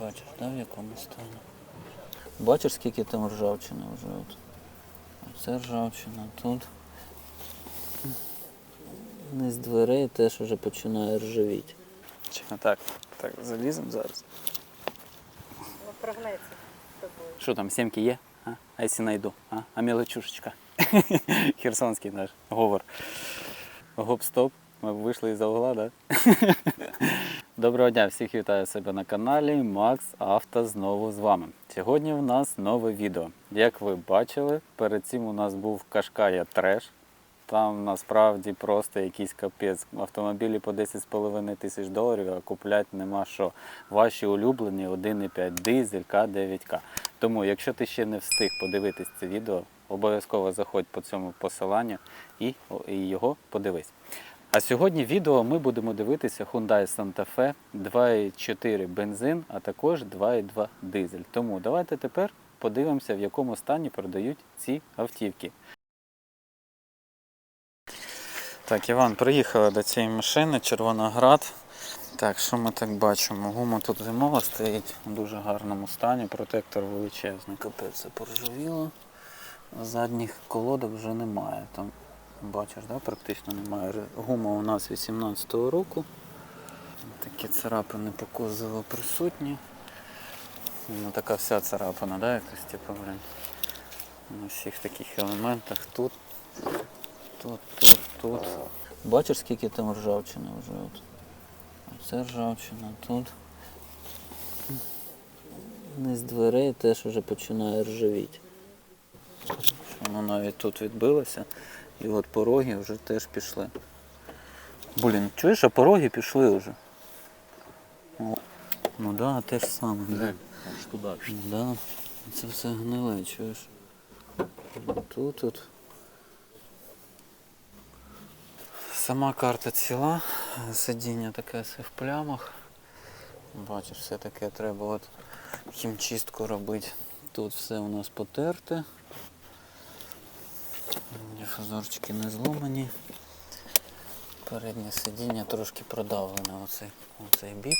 Бачиш, да, в якому стані? Бачиш, скільки там ржавчини вже от. Оце ржавчина, тут. Низ дверей теж вже починає ржавіти. Так, так, заліземо зараз. Прогнеться тобою. Що там, сімки є? А, а якщо знайду? А, а мелочушечка. Херсонський наш говор. Гоп-стоп. Ми вийшли із-за угла, да? Доброго дня, всіх вітаю себе на каналі. Макс Авто знову з вами. Сьогодні в нас нове відео. Як ви бачили, перед цим у нас був Кашкая Треш. Там насправді просто якийсь капець. Автомобілі по 10,5 тисяч доларів, а купляти нема що. Ваші улюблені 1,5 дизель К9К. Тому, якщо ти ще не встиг подивитись це відео, обов'язково заходь по цьому посиланню і, його подивись. А сьогодні відео ми будемо дивитися Hyundai Santa Fe 2.4 бензин, а також 2.2 дизель. Тому давайте тепер подивимося, в якому стані продають ці автівки. Так, Іван, приїхали до цієї машини, Червоноград. Так, що ми так бачимо? Гума тут зимова стоїть в дуже гарному стані, протектор величезний. Капець це поржавіло. Задніх колодок вже немає. Там, бачиш, да, практично немає. Гума у нас 18-го року. Такі царапини по кузову присутні. Ну, така вся царапина, да, якась типу, блін. На всіх таких елементах тут, тут, тут, тут. Бачиш, скільки там ржавчини вже от. Це ржавчина тут. Низ дверей теж вже починає ржавіти. Воно навіть тут відбилося. І от пороги вже теж пішли. Блін, чуєш, а пороги пішли вже. О, Ну да, те ж саме. Да. Аж туди. Да. Це все гниле, чуєш. Тут тут. Сама карта ціла, сидіння таке все в плямах. Бачиш, все таке треба от хімчистку робити. Тут все у нас потерте. Дифузорчики не зломані. Переднє сидіння трошки продавлене оцей, оцей бік.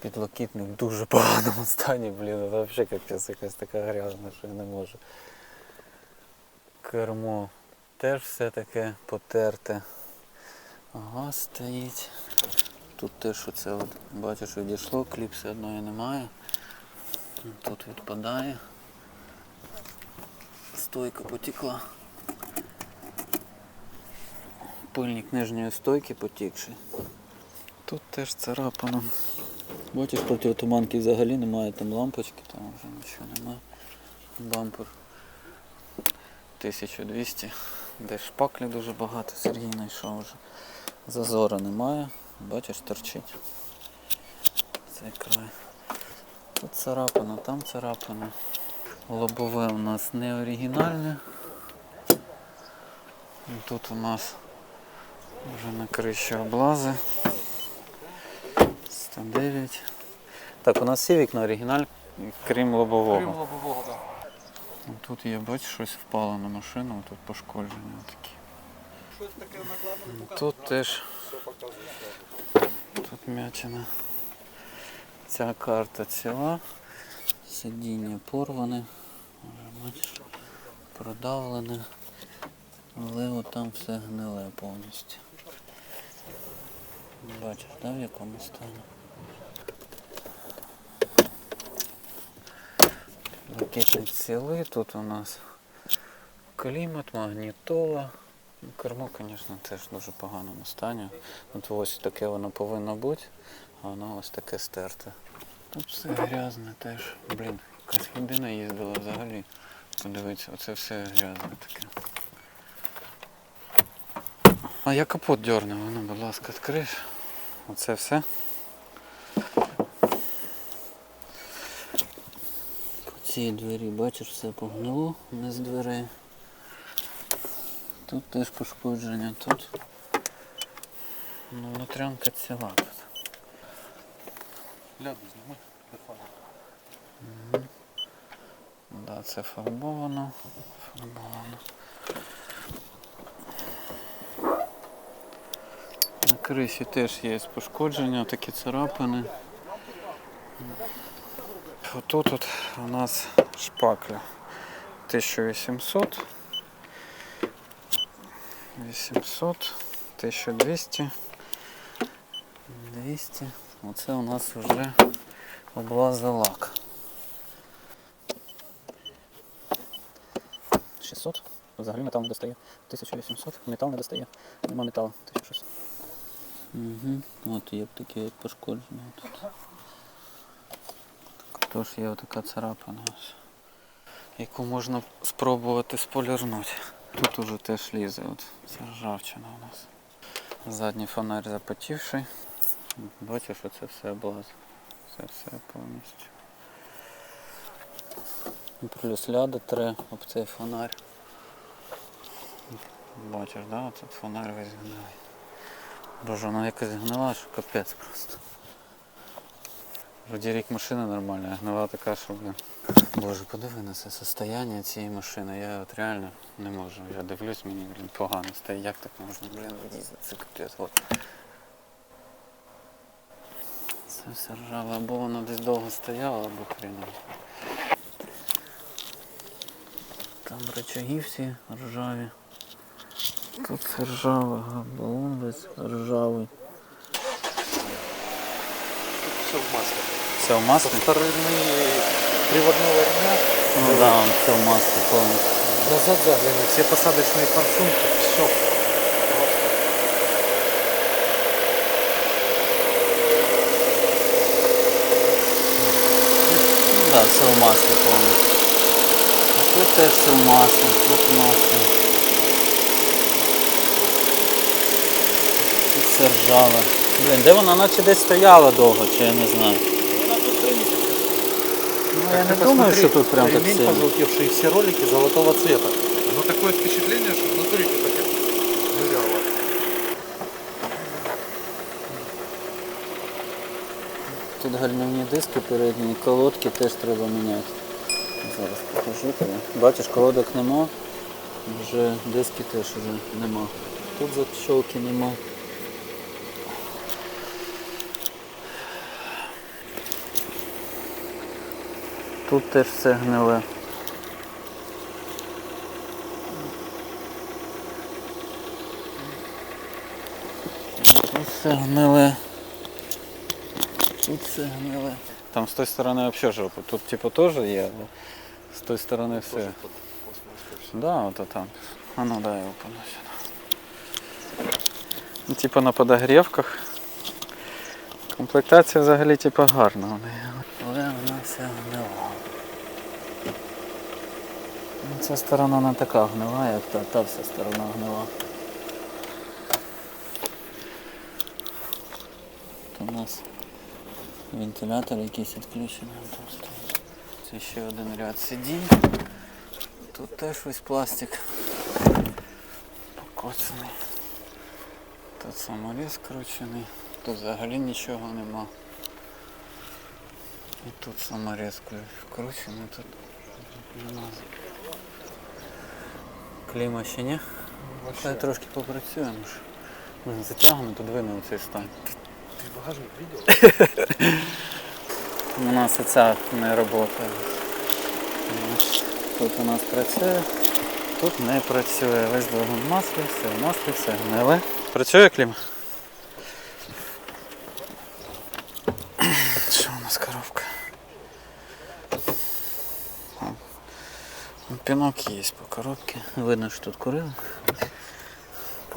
Підлокітник в дуже поганому стані, блін, взагалі капець якась така грязна, що я не можу. Кермо теж все таке потерте. Газ стоїть. Тут теж оце от, бачиш, відійшло, кліпси одної немає. Тут відпадає. Стойка потекла. Пильник нижньої стойки потікший. Тут теж царапано. Бачиш, протитуманки взагалі немає, там лампочки, там вже нічого немає. Бампер 1200. Де шпаклі дуже багато, Сергій знайшов вже. Зазора немає. Бачиш, торчить. Цей край. Тут царапано, там царапано. Лобове у нас не оригінальне. Тут у нас вже на криші облази. 109. Так, у нас всі вікна оригіналь, крім лобового. лобового, так. Тут є, бачиш, щось впало на машину, тут пошкодження такі. Щось таке накладено Тут теж тут м'ячина. Ця карта ціла, сидіння порване, продавлене, але там все гниле повністю. Бачиш, да, в якому стані? Ракетник цілий, тут у нас клімат, магнітола. Кермо, звісно, теж в дуже поганому стані. От ось таке воно повинно бути, а воно ось таке стерте. Тут все грязне теж. Блін, якась людина їздила взагалі. Подивіться, оце все грязне таке. А я капот дьорнув, ну, будь ласка, відкриш. Оце все. По цій двері, бачиш, все погнило не з дверей. Тут теж пошкодження, тут ну, внутрянка ціла. Ляду зніми. фара. Да, це фарбовано. Фарбовано. Криші теж є пошкодження, такі царапини. Отут от у нас шпакля 1800, 800, 1200, 200. Оце у нас вже облазилак. 600. Взагалі метал не достає. 1800. Метал не достає. Нема металу. 1600. Угу. От є таке от пошкодження тут. Тож є така царапина, яку можна спробувати сполірнути. Тут уже теж лізе, от ця ржавчина у нас. Задній фонарь запотівший. Бачиш, що це все облаз. Це все повністю. Плюс ляда тре об цей фонарь. Бачиш, да? Тут фонарь весь гнилий. Боже, вона якась гнила, що капець просто. Вроді рік машина нормальна, а гнила така, що блин. Боже, подиви на це состояння цієї машини. Я от реально не можу. Я дивлюсь, мені блін, погано стає. Як так можна, блін, водіти? Це капець. От. Це все ржаве, або воно десь довго стояло, або хріново. Там рычаги всі ржаві. Тут ржаве, балон весь ржавий. Все в масле. Все в маслі? Со стороны приводного ремня Ну да, он все в маслі повністю. назад загляни, все посадочные форсунки, все. Ну да, все в маслі повністю. А тут теж все в маслі, тут масло. Все ржаве. Блін, де вона наче десь стояла довго, чи я не знаю. Ну я не думаю, що тут прям так сильно. пожелтевший, все ролики золотого цвета. Но такое впечатление, что в натуре что-то как ныряло. Тут гальмівні диски передні, колодки теж треба міняти. Зараз покажу тобі. Бачиш, колодок нема, вже диски теж вже нема. Тут защолки нема. Тут теж все гниле. Тут все гниле. Тут все гниле. Там з тої сторони взагалі жопа. Тут типу теж є, але з тої сторони все. Да, от там. А ну да, його поношу. Ну, типу на подогрівках. Комплектація взагалі типу гарна у неї. Але вона вся гнила. Ця сторона не така гнила, як та, та вся сторона гнила. Тут у нас вентилятор якийсь відключений. Тут стоїть. Це ще один ряд сидінь. Тут теж весь пластик покоцаний. Тут саморіз скручений. Тут взагалі нічого нема. І тут саморіз вкручений, тут нема. Кліма ще ні? Хай трошки попрацюємо. ж. Блін, Затягнуто, двинув цей стан. Ти багажник відео? У нас оця не працює. Тут у нас працює, тут не працює. Весь двигун маслі, все в маслі, все гниле. Працює клім? Що у нас коробка? О, Пінок є по коробці. Видно, що тут курили.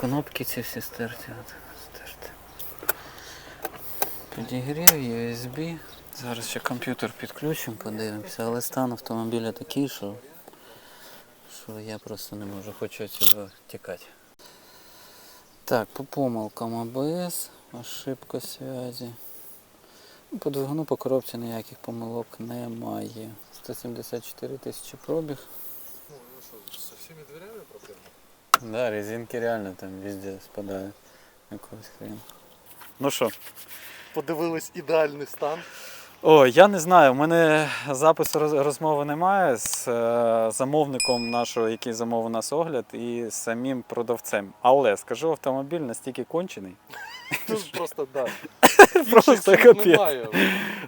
Кнопки ці всі стерті. От, стерті. Підігрів, USB. Зараз ще комп'ютер підключимо, подивимося, але стан автомобіля такий, що, що я просто не можу, хочу відсюди тікати. Так, по помилкам АБС, ошибка зв'язі. Ну, По двигуну по коробці ніяких помилок немає. 174 тисячі пробіг. Что, со всеми дверями проблема? Да, резинки реально там везде спадають. Якогось хрена. Ну що, Подивились ідеальний стан. О, я не знаю. У мене запису розмови немає з е, замовником нашого, який замовив у нас огляд, і з самим продавцем. Але скажу, автомобіль настільки кончений. Тут просто, да. Просто капець.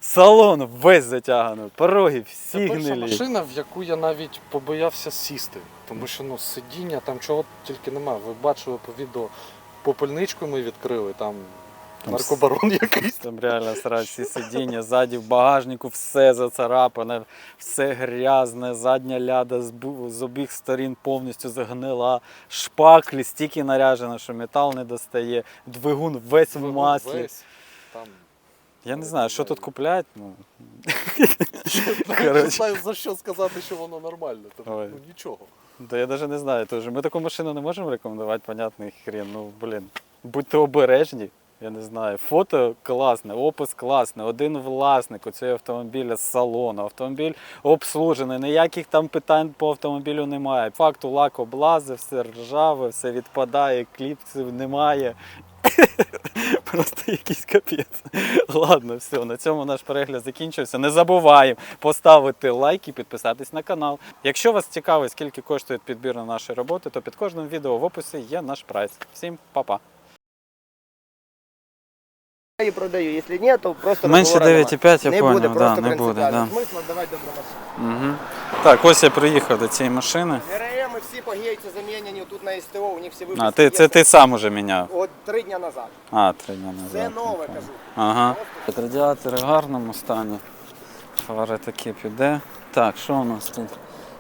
Салон весь затягано, пороги Це всі перша гнилі. машина, в яку я навіть побоявся сісти. Тому що ну, сидіння, там чого тільки немає. Ви бачили по відео, попельничку ми відкрили, там Там наркобарон якийсь. Там реально срач всі сидіння, ззаді в багажнику все зацарапане, все грязне, задня ляда з, бу- з обох сторін повністю загнила, шпаклі стільки наряжено, що метал не достає, двигун весь в маслі. весь, Там, Я не знаю, що тут купляють. Ну, не знаю за що сказати, що воно нормально. Тобто, Ой. ну, нічого. Да я навіть не знаю. Тоже. Ми таку машину не можемо рекомендувати, понятний хрен. Ну, блін. Будьте обережні. Я не знаю. Фото класне, опис класний, один власник у цього автомобіля з салону. Автомобіль обслужений, ніяких там питань по автомобілю немає. Факту лак облази, все ржаве, все відпадає, кліпсів немає. Просто якийсь капець. Ладно, все, на цьому наш перегляд закінчився. Не забуваємо поставити лайк і підписатись на канал. Якщо вас цікавить, скільки коштує підбір на наші роботи, то під кожним відео в описі є наш прайс. Всім па-па. І продаю. Якщо ні, то просто Менше 9,5 я не понял, буде, да, просто не буде, да. Смисла давати добру машину. Угу. Так, ось я приїхав до цієї машини. ГРМ всі по гейцю замінені тут на СТО, у них всі випуски А, ти, це ти сам уже міняв. От три дня назад. А, три дні назад. Це нове, кажу. Ага. Радіатори в гарному стані. Фари такі піде. Так, що у нас тут?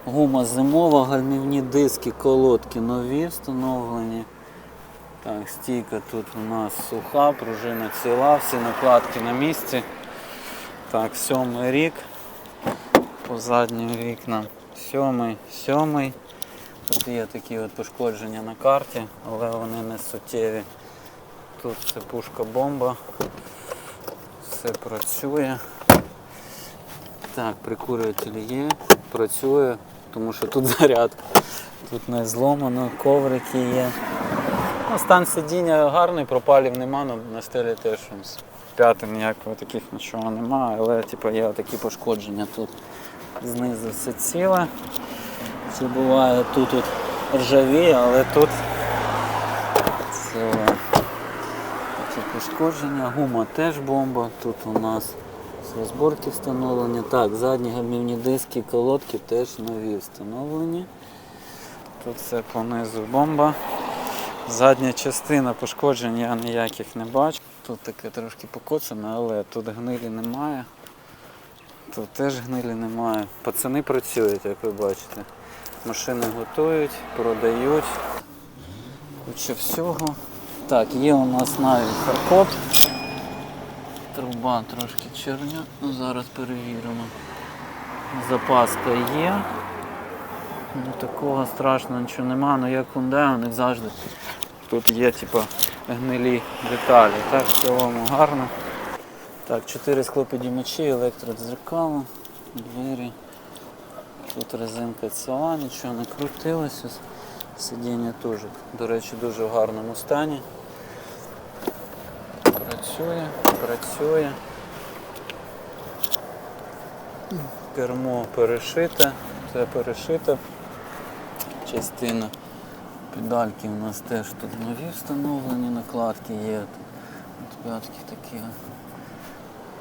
Гума зимова, гальмівні диски, колодки нові встановлені. Так, стійка тут у нас суха, пружина ціла, всі накладки на місці. Так, сьомий рік. По заднім вікнам. Сьомий, сьомий. Тут є такі от пошкодження на карті, але вони не суттєві. Тут це пушка-бомба. Все працює. Так, прикурюватель є, працює, тому що тут зарядка. Тут не зломано, коврики є. Ну, стан сидіння гарний, пропалів нема, ну, на стелі теж п'ятим ніякого таких нічого немає, але типу, є такі пошкодження тут. Знизу все ціле. Це буває тут от ржаві, але тут ціле. Такі пошкодження, гума теж бомба. Тут у нас розборки встановлені. Так, задні гальмівні диски, колодки теж нові встановлені. Тут все понизу бомба. Задня частина пошкоджень я ніяких не бачу. Тут таке трошки покоцане, але тут гнилі немає. Тут теж гнилі немає. Пацани працюють, як ви бачите. Машини готують, продають. Куча всього. Так, є у нас навіть фаркоп. Труба трошки черня. Ну, зараз перевіримо. Запаска є. Ну, такого страшного нічого нема, ну як Hyundai, у них завжди тут є типу, гнилі деталі. Так, в цілому гарно. Так, 4 склопідіймачі, електродзеркало, двері. Тут резинка ціла, нічого не крутилося. Сидіння теж, до речі, дуже в гарному стані. Працює, працює. Кермо перешите, це перешита частина. Педальки у нас теж тут нові встановлені, накладки є. Тут п'ятки такі.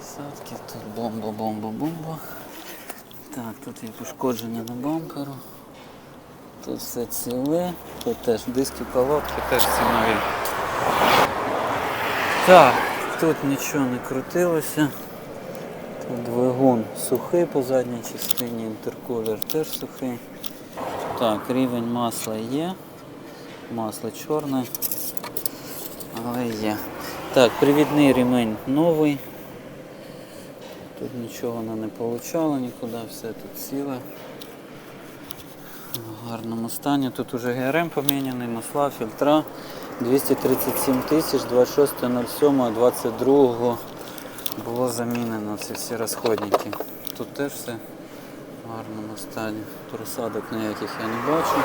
Садки, тут бомба, бомба, бомба. Так, тут є пошкодження на бамперу. Тут все ціле, тут теж диски, колодки, теж всі нові. Так, тут нічого не крутилося. Тут двигун сухий по задній частині, інтеркулер теж сухий. Так, рівень масла є. Масло чорне, але є. Так, привідний ремень новий. Тут нічого вона не получала нікуди, все тут ціле. В гарному стані. Тут уже ГРМ поміняний, масла, фільтра. 237 тисяч, 26.07, 22 було замінено ці всі розходники. Тут теж все в гарному стані. Просадок ніяких я не бачу.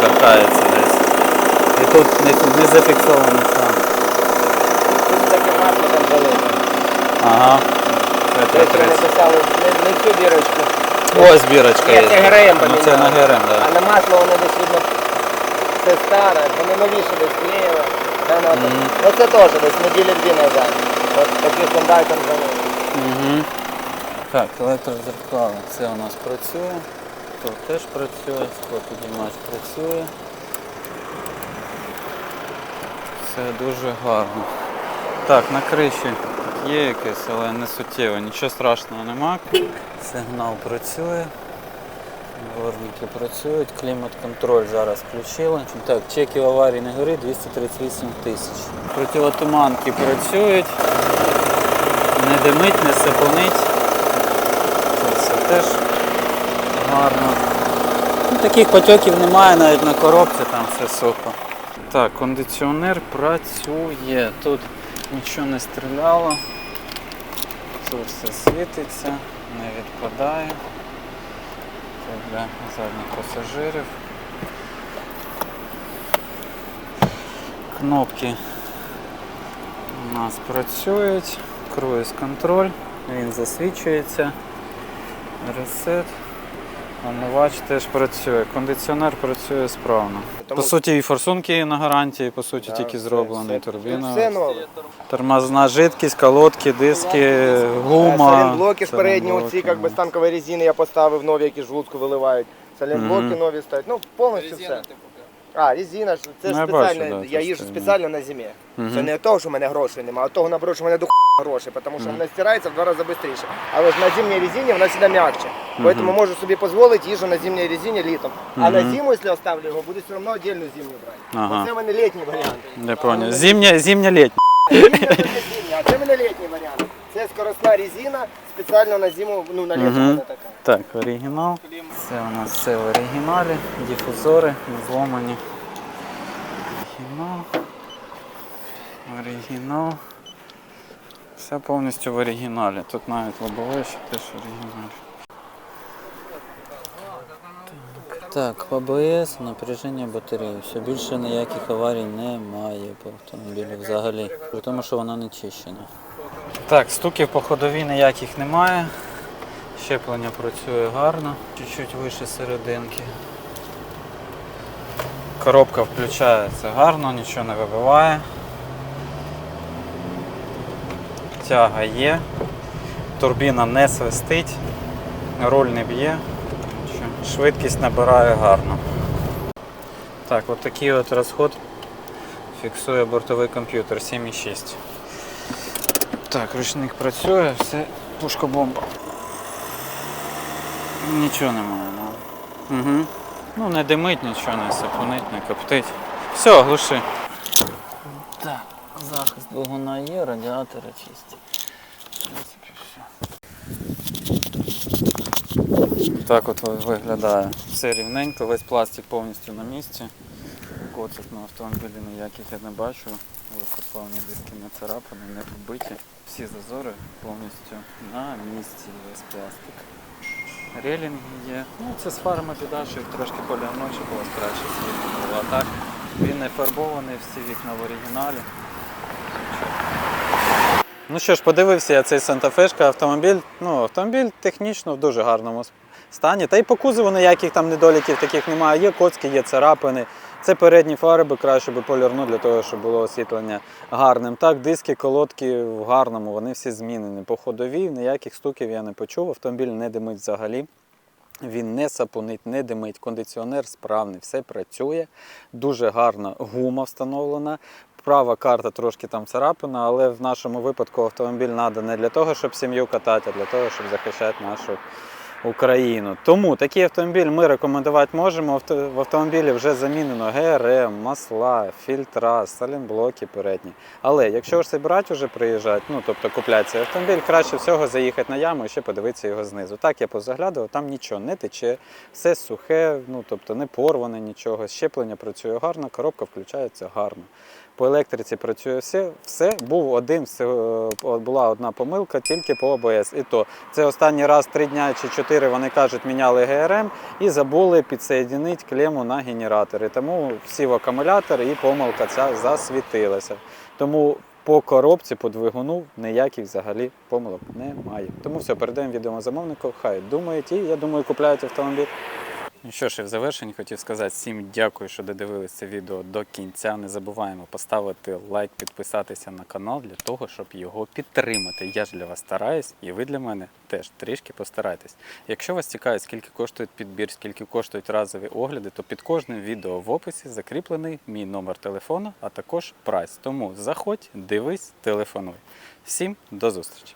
Катається десь. І тут не, не зафіксований сам. Тут таке масло там залито. Ага. Десь не, не цю дірочку. Ось бірочка Ні, є. це ГРМ Ну це на. ГРМ, А на масло вони десь видно. Це старе, вони новіше десь клеїли. Так. Мгм. Ну це теж десь неділі дві назад. От такий стандартом замовили. Угу. Так, електрозеркали. Це у нас працює. Тут теж працює, склопідіймач працює. Все дуже гарно. Так, на криші є якесь, але не суттєво, нічого страшного нема. Сигнал працює. Дворники працюють, клімат-контроль зараз включили. Так, чеків аварії не горить 238 тисяч. Противотуманки працюють. Не димить, не сипонить. Це все теж гарно. Ну, таких потьоків немає навіть на коробці, там все сухо. Так, кондиціонер працює. Тут нічого не стріляло. Тут все світиться, не відпадає. Для задніх пасажирів. Кнопки у нас працюють. Круїз контроль, він засвічується. Ресет. Омивач теж працює. Кондиціонер працює справно. Тому- По суті, і форсунки на гарантії, по суті, Да, тільки зроблені. все- Турбіна. Все нове. Тормозна жидкість, колодки, диски, гума. Салінблоки ж передні, салінблоки. оці як би, з танкової резини я поставив нові, які жлудку виливають. Салінблоки Мгм. нові стоять. Ну, повністю все. А, резина, ж- це Ну, ж спеціально, бачу, да, я їжджу спеціально на зимі. Це не того, що в мене грошей немає, а того наоборот, що в мене до грошей, тому що Мгм. вона стирається в два рази швидше. Але ж на зимній резині вона завжди м'якше. Мгм. Тому можу собі дозволити їжджу на зимній резині літом. А на зиму, якщо оставлю його, буду все одно віддільну зимню брати. Ага. Оце в мене літній варіант. Я понял. Зимня, зимня літня. Зимня це не а це мене літній варіант. Це скоростна резина, спеціально на зиму, ну на літо Мгм. вона така. Так, оригінал. Це у нас все в оригіналі. Дифузори не зломані. Оригінал. Оригінал. Все повністю в оригіналі. Тут навіть лобове ще теж оригінал. Так, АБС, напряження батареї. Все більше ніяких аварій немає по автомобілю взагалі. При тому, що вона не чищена. Так, стуків по ходовій ніяких немає. Щеплення працює гарно, чуть-чуть вище серединки. Коробка включається гарно, нічого не вибиває. Тяга є. Турбіна не свистить, руль не б'є. Швидкість набирає гарно. Так, от такий от розход фіксує бортовий комп'ютер 7,6. Так, ручник працює, все пушка-бомба. Нічого немає, ну. Угу. Ну не димить, нічого не сапунить, не коптить. Все, глуши. Так, захист двигуна є, радіатори чисті. Так от виглядає. Все рівненько, весь пластик повністю на місці. Коцик на автомобілі ніяких я не бачу. Легкоплавні диски не царапані, не побиті. Всі зазори повністю на місці весь пластик. Релінги є. Ну, це з фарами біда, що трошки полягнуче було краще світло. А так він не фарбований, всі вікна в оригіналі. Ну що ж, подивився я цей Санта-Фешка автомобіль. Ну, автомобіль технічно в дуже гарному стані. Та й по кузову ніяких там недоліків таких немає. Є коцки, є царапини. Це передні фари би краще би полірну для того, щоб було освітлення гарним. Так, диски, колодки в гарному, вони всі змінені. По ходовій ніяких стуків я не почув. Автомобіль не димить взагалі. Він не сапунить, не димить, кондиціонер справний, все працює. Дуже гарна гума встановлена. Права карта трошки там царапина, але в нашому випадку автомобіль треба не для того, щоб сім'ю катати, а для того, щоб захищати нашу Україну. Тому такий автомобіль ми рекомендувати можемо. В автомобілі вже замінено ГРМ, масла, фільтра, салінблоки передні. Але якщо ж брати вже приїжджати, ну тобто купляти цей автомобіль, краще всього заїхати на яму і ще подивитися його знизу. Так я позаглядував, там нічого не тече, все сухе, ну тобто не порване нічого. Щеплення працює гарно, коробка включається гарно. По електриці працює все. Все був один, все, е, була одна помилка тільки по ОБС. І то це останній раз три дня чи чотири вони кажуть, міняли ГРМ і забули підсоєдинити клему на генератори. Тому всі в акумулятор і помилка ця засвітилася. Тому по коробці, по двигуну ніяких взагалі помилок немає. Тому все, передаємо відео замовнику, хай думають і я думаю, купляють автомобіль. Ну що ж, і в завершенні хотів сказати всім дякую, що додивились це відео до кінця. Не забуваємо поставити лайк, підписатися на канал для того, щоб його підтримати. Я ж для вас стараюсь, і ви для мене теж трішки постарайтесь. Якщо вас цікавить, скільки коштує підбір, скільки коштують разові огляди, то під кожним відео в описі закріплений мій номер телефону, а також прайс. Тому заходь, дивись, телефонуй. Всім до зустрічі!